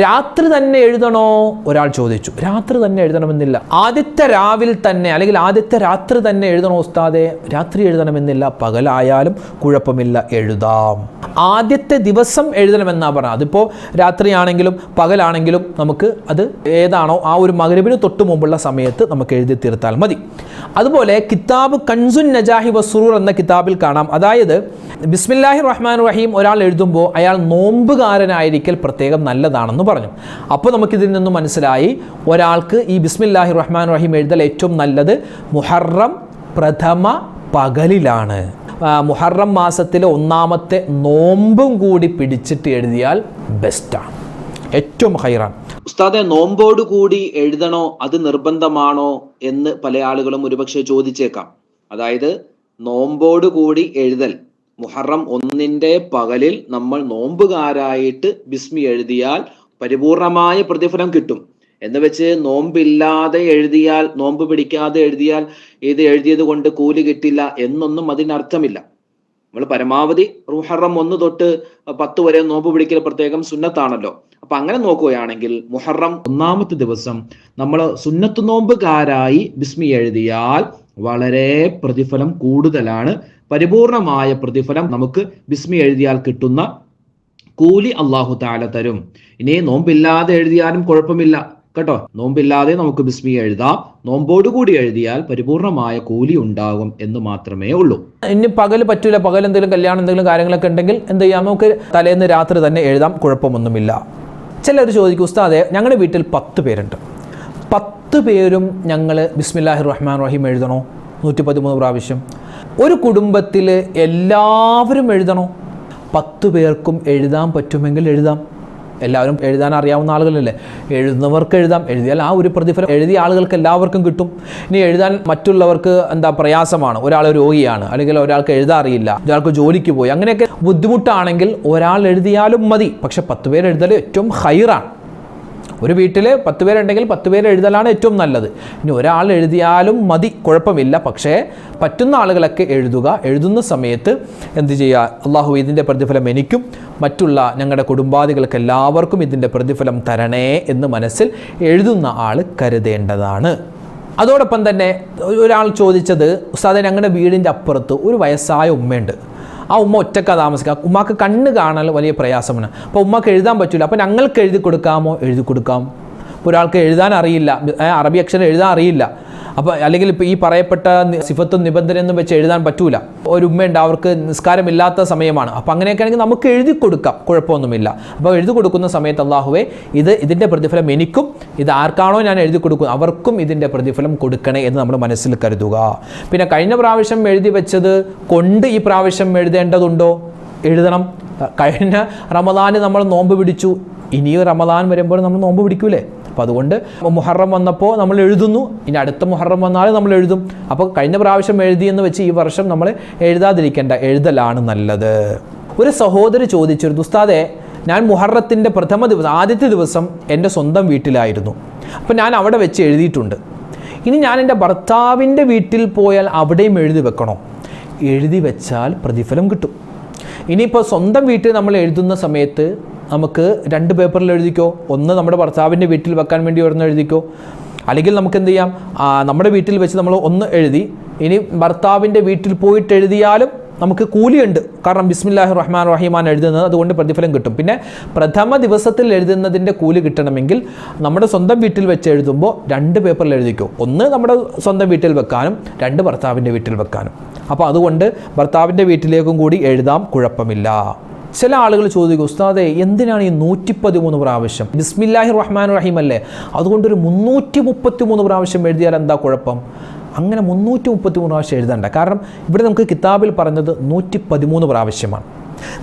രാത്രി തന്നെ എഴുതണോ? ഒരാൾ ചോദിച്ചു. രാത്രി തന്നെ എഴുതണമെന്നില്ല. ആദ്യത്തെ രാവിൽ തന്നെ അല്ലെങ്കിൽ ആദ്യത്തെ രാത്രി തന്നെ എഴുതണോ ഉസ്താദെ? രാത്രി എഴുതണമെന്നില്ല. പകലായാലും കുഴപ്പമില്ല. എഴുതാം. ആദ്യത്തെ ദിവസം എഴുതണമെന്നാണ് പറഞ്ഞത്. അതിപ്പോൾ രാത്രിയാണെങ്കിലും പകലാണെങ്കിലും നമുക്ക് അത് ഏതാണോ ആ ഒരു മകരവിന് തൊട്ട് മുമ്പുള്ള സമയത്ത് നമുക്ക് എഴുതി തീർത്താൽ മതി. അതുപോലെ കിതാബ് കൺസുൻ നജാഹി വസൂർ എന്ന കിതാബിൽ കാണാം. അതായത് ബിസ്മില്ലാഹി റഹ്മാൻ റഹീം ഒരാൾ എഴുതുമ്പോൾ അയാൾ നോമ്പുകാരനായിരിക്കൽ പ്രത്യേകം നല്ലതാണെന്ന് പറഞ്ഞു. അപ്പോൾ നമുക്കിതിൽ നിന്നും മനസ്സിലായി ഒരാൾക്ക് ഈ ബിസ്മില്ലാഹി റഹ്മാൻ റഹീം എഴുതൽ ഏറ്റവും നല്ലത് മുഹറം പ്രഥമ പകലിലാണ്. മുഹറം മാസത്തിലെ ഒന്നാമത്തെ നോമ്പും കൂടി പിടിച്ചിട്ട് എഴുതിയാൽ ബെസ്റ്റാണ്. ഏറ്റവും ഹൈറാണ്. ഉസ്താദെ നോമ്പോട് കൂടി എഴുതണോ അത് നിർബന്ധമാണോ എന്ന് പല ആളുകളും ഒരുപക്ഷെ ചോദിച്ചേക്കാം. അതായത് നോമ്പോട് കൂടി എഴുതൽ മുഹറം ഒന്നിന്റെ പകലിൽ നമ്മൾ നോമ്പുകാരായിട്ട് ബിസ്മി എഴുതിയാൽ പരിപൂർണമായ പ്രതിഫലം കിട്ടും. എന്ന് വെച്ച് നോമ്പില്ലാതെ എഴുതിയാൽ നോമ്പ് പിടിക്കാതെ എഴുതിയാൽ ഇത് എഴുതിയത് കൊണ്ട് കൂലി കിട്ടില്ല എന്നൊന്നും അതിനർത്ഥമില്ല നമ്മൾ പരമാവധി മുഹറം ഒന്ന് തൊട്ട് പത്ത് വരെ നോമ്പ് പിടിക്കൽ പ്രത്യേകം സുന്നത്താണല്ലോ. അപ്പൊ അങ്ങനെ നോക്കുകയാണെങ്കിൽ മുഹറം ഒന്നാമത്തെ ദിവസം നമ്മൾ സുന്നത്ത് നോമ്പുകാരായി ബിസ്മി എഴുതിയാൽ വളരെ പ്രതിഫലം കൂടുതലാണ്. പരിപൂർണമായ പ്രതിഫലം നമുക്ക് ബിസ്മി എഴുതിയാൽ കിട്ടുന്ന കൂലി അള്ളാഹു താല തരും. ഇനി നോമ്പില്ലാതെ എഴുതിയാലും കുഴപ്പമില്ല. കേട്ടോ? നോമ്പില്ലാതെ നമുക്ക് ബിസ്മി എഴുതാം. നോമ്പോടുകൂടി എഴുതിയാൽ പരിപൂർണമായ കൂലി ഉണ്ടാകും എന്ന് മാത്രമേ ഉള്ളൂ. ഇനി പകൽ പറ്റൂല. പകൽ എന്തെങ്കിലും കല്യാണം എന്തെങ്കിലും കാര്യങ്ങളൊക്കെ ഉണ്ടെങ്കിൽ എന്ത് ചെയ്യാം? നമുക്ക് തലേന്ന് രാത്രി തന്നെ എഴുതാം. കുഴപ്പമൊന്നുമില്ല. ചിലർ ചോദിക്കും ഉസ്താദെ ഞങ്ങളുടെ വീട്ടിൽ പത്ത് പേരുണ്ട്. പത്ത് പേരും ഞങ്ങൾ ബിസ്മില്ലാഹി റഹ്മാൻ റഹീം എഴുതണോ? നൂറ്റി പതിമൂന്ന് പ്രാവശ്യം. ഒരു കുടുംബത്തിൽ എല്ലാവരും എഴുതണോ? പത്ത് പേർക്കും എഴുതാൻ പറ്റുമെങ്കിൽ എഴുതാം. എല്ലാവരും എഴുതാൻ അറിയാവുന്ന ആളുകളല്ലേ? എഴുതുന്നവർക്ക് എഴുതാം. എഴുതിയാൽ ആ ഒരു പ്രതിഫലം എഴുതിയ ആളുകൾക്ക് എല്ലാവർക്കും കിട്ടും. ഇനി എഴുതാൻ മറ്റുള്ളവർക്ക് എന്താ പ്രയാസമാണ്? ഒരാൾ രോഗിയാണ് അല്ലെങ്കിൽ ഒരാൾക്ക് എഴുതാൻ അറിയില്ല ഒരാൾക്ക് ജോലിക്ക് പോയി. അങ്ങനെയൊക്കെ ബുദ്ധിമുട്ടാണെങ്കിൽ ഒരാൾ എഴുതിയാലും മതി. പക്ഷെ പത്ത് പേര് എഴുതൽ ഏറ്റവും ഹൈറാണ്. ഒരു വീട്ടിൽ പത്ത് പേരുണ്ടെങ്കിൽ പത്ത് പേര് എഴുതലാണ് ഏറ്റവും നല്ലത്. ഇനി ഒരാൾ എഴുതിയാലും മതി കുഴപ്പമില്ല. പക്ഷേ പറ്റുന്ന ആളുകളൊക്കെ എഴുതുക. എഴുതുന്ന സമയത്ത് എന്ത് ചെയ്യുക? അള്ളാഹു ഇതിന്റെ പ്രതിഫലം എനിക്കും മറ്റുള്ള ഞങ്ങളുടെ കുടുംബാദികൾക്ക് എല്ലാവർക്കും ഇതിന്റെ പ്രതിഫലം തരണേ എന്ന് മനസ്സിൽ എഴുതുന്ന ആൾ കരുതേണ്ടതാണ്. അതോടൊപ്പം തന്നെ ഒരാൾ ചോദിച്ചത് ഉസ്താദെ ഞങ്ങളുടെ വീടിന്റെ അപ്പുറത്ത് ഒരു വയസ്സായ ഉമ്മയുണ്ട്. ആ ഉമ്മ ഒറ്റക്ക താമസിക്കുക. ഉമ്മാക്ക് കണ്ണ് കാണാൻ വലിയ പ്രയാസമാണ്. അപ്പോൾ ഉമ്മക്ക് എഴുതാൻ പറ്റില്ല അപ്പോൾ ഞങ്ങൾക്ക് എഴുതി കൊടുക്കാമോ? എഴുതി കൊടുക്കാം. ഒരാൾക്ക് എഴുതാൻ അറിയില്ല. അറബി അക്ഷരം എഴുതാൻ അറിയില്ല. അപ്പോൾ അല്ലെങ്കിൽ ഇപ്പോൾ ഈ പറയപ്പെട്ട സിഫത്തും നിബന്ധനയൊന്നും വെച്ച് എഴുതാൻ പറ്റൂല. ഒരു ഉമ്മയുണ്ട് അവർക്ക് നിസ്കാരമില്ലാത്ത സമയമാണ്. അപ്പോൾ അങ്ങനെയൊക്കെ ആണെങ്കിൽ നമുക്ക് എഴുതി കൊടുക്കാം. കുഴപ്പമൊന്നുമില്ല. അപ്പോൾ എഴുതി കൊടുക്കുന്ന സമയത്ത് അള്ളാഹുവെ ഇത് ഇതിന്റെ പ്രതിഫലം എനിക്കും ഇത് ആർക്കാണോ ഞാൻ എഴുതി കൊടുക്കും അവർക്കും ഇതിന്റെ പ്രതിഫലം കൊടുക്കണേ എന്ന് നമ്മൾ മനസ്സിൽ കരുതുക. പിന്നെ കഴിഞ്ഞ പ്രാവശ്യം എഴുതി വെച്ചത് കൊണ്ട് ഈ പ്രാവശ്യം എഴുതേണ്ടതുണ്ടോ? എഴുതണം. കഴിഞ്ഞ റമദാന് നമ്മൾ നോമ്പ് പിടിച്ചു. ഇനിയും റമദാൻ വരുമ്പോൾ നമ്മൾ നോമ്പ് പിടിക്കൂലേ? അപ്പോൾ അതുകൊണ്ട് മുഹറം വന്നപ്പോൾ നമ്മൾ എഴുതുന്നു. ഇനി അടുത്ത മുഹറം വന്നാൽ നമ്മൾ എഴുതും. അപ്പോൾ കഴിഞ്ഞ പ്രാവശ്യം എഴുതിയെന്ന് വെച്ച് ഈ വർഷം നമ്മൾ എഴുതാതിരിക്കേണ്ട എഴുതലാണ് നല്ലത്. ഒരു സഹോദരി ചോദിച്ചിരുന്നു ഉസ്താദെ ഞാൻ മുഹറത്തിന്റെ പ്രഥമ ദിവസം ആദ്യത്തെ ദിവസം എന്റെ സ്വന്തം വീട്ടിലായിരുന്നു. അപ്പോൾ ഞാൻ അവിടെ വെച്ച് എഴുതിയിട്ടുണ്ട്. ഇനി ഞാൻ എന്റെ ഭർത്താവിന്റെ വീട്ടിൽ പോയാൽ അവിടെയും എഴുതി വെക്കണോ? എഴുതി വെച്ചാൽ പ്രതിഫലം കിട്ടും. ഇനിയിപ്പോൾ സ്വന്തം വീട്ടിൽ നമ്മൾ എഴുതുന്ന സമയത്ത് നമുക്ക് രണ്ട് പേപ്പറിൽ എഴുതിക്കോ? ഒന്ന് നമ്മുടെ ഭർത്താവിന്റെ വീട്ടിൽ വെക്കാൻ വേണ്ടി ഒരെണ്ണം എഴുതിക്കോ? അല്ലെങ്കിൽ നമുക്ക് എന്ത് ചെയ്യാം? നമ്മുടെ വീട്ടിൽ വെച്ച് നമ്മൾ ഒന്ന് എഴുതി. ഇനി ഭർത്താവിന്റെ വീട്ടിൽ പോയിട്ട് എഴുതിയാലും നമുക്ക് കൂലിയുണ്ട്. കാരണം ബിസ്മില്ലാഹി റഹ്മാൻ റഹീമാൻ എഴുതുന്നത്. അതുകൊണ്ട് പ്രതിഫലം കിട്ടും. പിന്നെ പ്രഥമ ദിവസത്തിൽ എഴുതുന്നതിന്റെ കൂലി കിട്ടണമെങ്കിൽ നമ്മുടെ സ്വന്തം വീട്ടിൽ വെച്ച് എഴുതുമ്പോൾ രണ്ട് പേപ്പറിൽ എഴുതിക്കോ? ഒന്ന് നമ്മുടെ സ്വന്തം വീട്ടിൽ വെക്കാനും രണ്ട് ഭർത്താവിന്റെ വീട്ടിൽ വെക്കാനും. അപ്പോൾ അതുകൊണ്ട് ഭർത്താവിന്റെ വീട്ടിലേക്കും കൂടി എഴുതാം. കുഴപ്പമില്ല. ചില ആളുകൾ ചോദിക്കും ഉസ്താദെ എന്തിനാണ് ഈ നൂറ്റി പതിമൂന്ന് പ്രാവശ്യം? ബിസ്മില്ലാഹി റഹ്മാൻ റഹീം അല്ലേ. അതുകൊണ്ടൊരു മുന്നൂറ്റി മുപ്പത്തി മൂന്ന് പ്രാവശ്യം എഴുതിയാൽ എന്താ കുഴപ്പം? അങ്ങനെ മുന്നൂറ്റി മുപ്പത്തി മൂന്ന് പ്രാവശ്യം എഴുതണ്ട. കാരണം ഇവിടെ നമുക്ക് കിതാബിൽ പറഞ്ഞത് നൂറ്റി പതിമൂന്ന് പ്രാവശ്യമാണ്.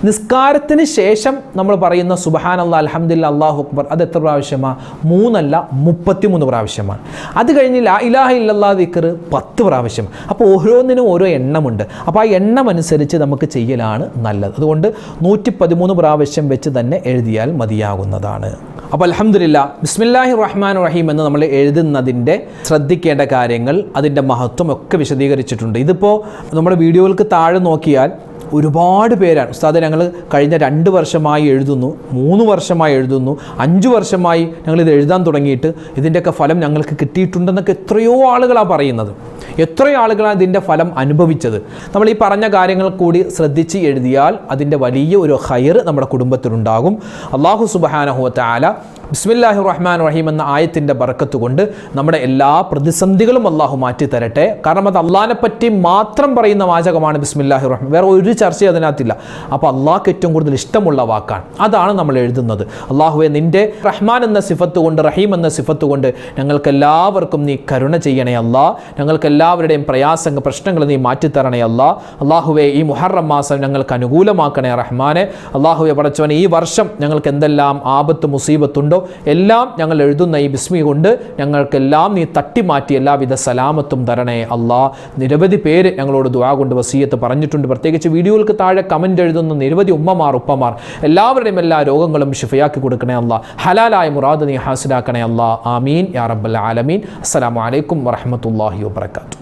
നിസ്കാരത്തിന് ശേഷം നമ്മൾ പറയുന്ന സുബഹാൻ അല്ലാ അലഹമില്ല അള്ളാഹു അക്ബർ അത് എത്ര പ്രാവശ്യമാണ് മൂന്നല്ല മുപ്പത്തിമൂന്ന് പ്രാവശ്യമാണ് അത് കഴിഞ്ഞ് ലാ ഇലാഹ ഇല്ലാ ദിക്കർ പത്ത് പ്രാവശ്യം. അപ്പോൾ ഓരോന്നിനും ഓരോ എണ്ണമുണ്ട്. അപ്പോൾ ആ എണ്ണം അനുസരിച്ച് നമുക്ക് ചെയ്യലാണ് നല്ലത്. അതുകൊണ്ട് നൂറ്റി പതിമൂന്ന് പ്രാവശ്യം വെച്ച് തന്നെ എഴുതിയാൽ മതിയാകുന്നതാണ്. അപ്പോൾ അലഹമില്ല ബിസ്മില്ലാഹി റഹ്മാൻ റഹീം എന്ന് നമ്മൾ എഴുതുന്നതിന്റെ ശ്രദ്ധിക്കേണ്ട കാര്യങ്ങൾ അതിന്റെ മഹത്വം ഒക്കെ വിശദീകരിച്ചിട്ടുണ്ട്. ഇതിപ്പോൾ നമ്മുടെ വീഡിയോകൾക്ക് താഴെ നോക്കിയാൽ ഒരുപാട് പേരാണ്. ഉസ്താദ് ഞങ്ങൾ കഴിഞ്ഞ രണ്ട് വർഷമായി എഴുതുന്നു മൂന്ന് വർഷമായി എഴുതുന്നു അഞ്ച് വർഷമായി ഞങ്ങൾ ഇത് എഴുതാൻ തുടങ്ങിയിട്ട് ഇതിന്റെയൊക്കെ ഫലം ഞങ്ങൾക്ക് കിട്ടിയിട്ടുണ്ടെന്നൊക്കെ എത്രയോ ആളുകളാണ് പറയുന്നത്. എത്രയോ ആളുകളാണ് ഇതിന്റെ ഫലം അനുഭവിച്ചത്. നമ്മൾ ഈ പറഞ്ഞ കാര്യങ്ങൾ കൂടി ശ്രദ്ധിച്ച് എഴുതിയാൽ അതിന്റെ വലിയ ഒരു ഹയർ നമ്മുടെ കുടുംബത്തിലുണ്ടാകും. അള്ളാഹു സുബാനഹുവത്ത ആല ബിസ്മില്ലാഹി റഹ്മാൻ റഹീം എന്ന ആയത്തിന്റെ ബറക്കത്ത് കൊണ്ട് നമ്മുടെ എല്ലാ പ്രതിസന്ധികളും അള്ളാഹു മാറ്റി തരട്ടെ. കാരണം അത് അള്ളാഹിനെ പറ്റി മാത്രം പറയുന്ന വാചകമാണ് ബിസ്മില്ലാഹി റഹ്മാൻ വേറെ ഒരു ചർച്ച അതിനകത്തില്ല. അപ്പോൾ അള്ളാഹ്ക്ക് ഏറ്റവും കൂടുതൽ ഇഷ്ടമുള്ള വാക്കാണ്. അതാണ് നമ്മൾ എഴുതുന്നത്. അള്ളാഹുവെ നിന്റെ റഹ്മാൻ എന്ന സിഫത്ത് കൊണ്ട് റഹീം എന്ന സിഫത്ത് കൊണ്ട് ഞങ്ങൾക്കെല്ലാവർക്കും നീ കരുണ ചെയ്യണേ അല്ലാ. ഞങ്ങൾക്കെല്ലാവരുടെയും പ്രയാസങ്ങൾ പ്രശ്നങ്ങൾ നീ മാറ്റിത്തരണേ അല്ലാ. അള്ളാഹുവെ ഈ മുഹറം മാസം ഞങ്ങൾക്ക് അനുകൂലമാക്കണേ റഹ്മാനെ. അള്ളാഹുവെ പടച്ചവനെ ഈ വർഷം ഞങ്ങൾക്ക് എന്തെല്ലാം ആപത്ത് മുസീബത്തുണ്ടോ? എല്ലാം ഞങ്ങൾ എഴുതുന്ന ഈ ബിസ്മി കൊണ്ട് ഞങ്ങൾക്കെല്ലാം നീ തട്ടിമാറ്റി എല്ലാവിധ സലാമത്തും തരണേ അള്ളാ നിരവധി പേര് ഞങ്ങളോട് ദുആ കൊണ്ട് വസീയത്ത് പറഞ്ഞിട്ടുണ്ട്. പ്രത്യേകിച്ച് വീഡിയോകൾക്ക് താഴെ കമന്റ് എഴുതുന്ന നിരവധി ഉമ്മമാർ ഉപ്പമാർ എല്ലാവരുടെയും എല്ലാ രോഗങ്ങളും ഷിഫയാക്കി കൊടുക്കണേ അല്ല. ഹലാലായ മുറാദ് നീ ഹാസിലാക്കണേ അല്ലാ. ആമീൻ. യാ റബ്ബൽ ആലമീൻ. അസ്സലാമലൈക്കും അലൈക്കും വാത്തു